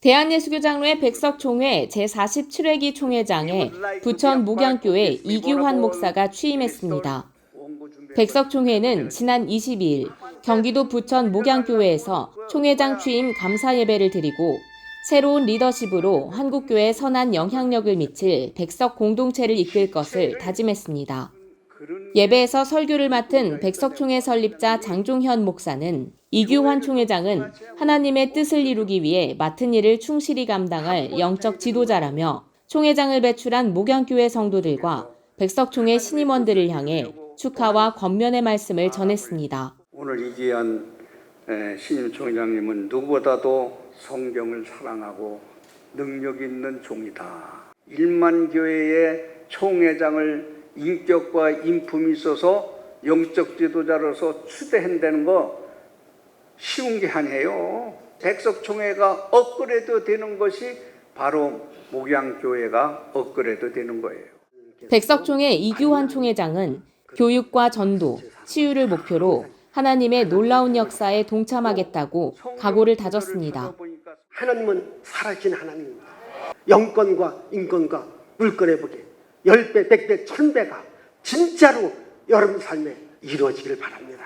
대한예수교장로회 백석총회 제47회기 총회장에 부천 목양교회 이규환 목사가 취임했습니다. 백석총회는 지난 22일 경기도 부천 목양교회에서 총회장 취임 감사 예배를 드리고 새로운 리더십으로 한국교회에 선한 영향력을 미칠 백석 공동체를 이끌 것을 다짐했습니다. 예배에서 설교를 맡은 백석총회 설립자 장종현 목사는 이규환 총회장은 하나님의 뜻을 이루기 위해 맡은 일을 충실히 감당할 영적 지도자라며 총회장을 배출한 목양교회 성도들과 백석총회 신임원들을 향해 축하와 권면의 말씀을 전했습니다. 오늘 이기한 에, 신임 총회장님은 누구보다도 성경을 사랑하고 능력 있는 종이다. 1만 교회의 총회장을 인격과 인품이 있어서 영적 지도자로서 추대한다는 거 쉬운 게 아니에요. 백석총회가 업그레이드 되는 것이 바로 목양교회가 업그레이드 되는 거예요. 백석총회 이규환 총회장은 교육과 전도, 치유를 목표로 하나님의 놀라운 역사에 동참하겠다고 각오를 다졌습니다. 하나님은 살아계신 하나님입니다. 영권과 인권과 물권의 복에 10배, 100배, 1000배가 진짜로 여러분 삶에 이루어지길 바랍니다.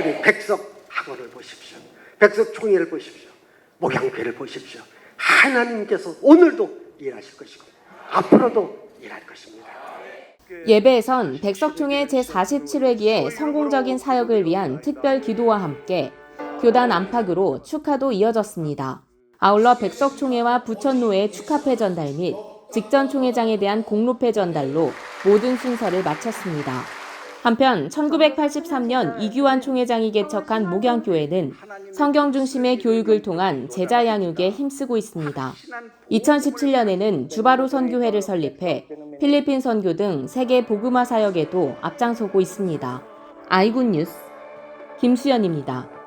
우리 백석 학원을 보십시오. 백석 총회를 보십시오. 목양회를 보십시오. 하나님께서 오늘도 일하실 것이고 앞으로도 일할 것입니다. 예배에선 백석총회 제47회기에 성공적인 사역을 위한 특별 기도와 함께 교단 안팎으로 축하도 이어졌습니다. 아울러 백석총회와 부천노의 축하패 전달 및 직전 총회장에 대한 공로패 전달로 모든 순서를 마쳤습니다. 한편 1983년 이규환 총회장이 개척한 목양교회는 성경 중심의 교육을 통한 제자 양육에 힘쓰고 있습니다. 2017년에는 주바로 선교회를 설립해 필리핀 선교 등 세계 복음화 사역에도 앞장서고 있습니다. 아이군 뉴스 김수연입니다.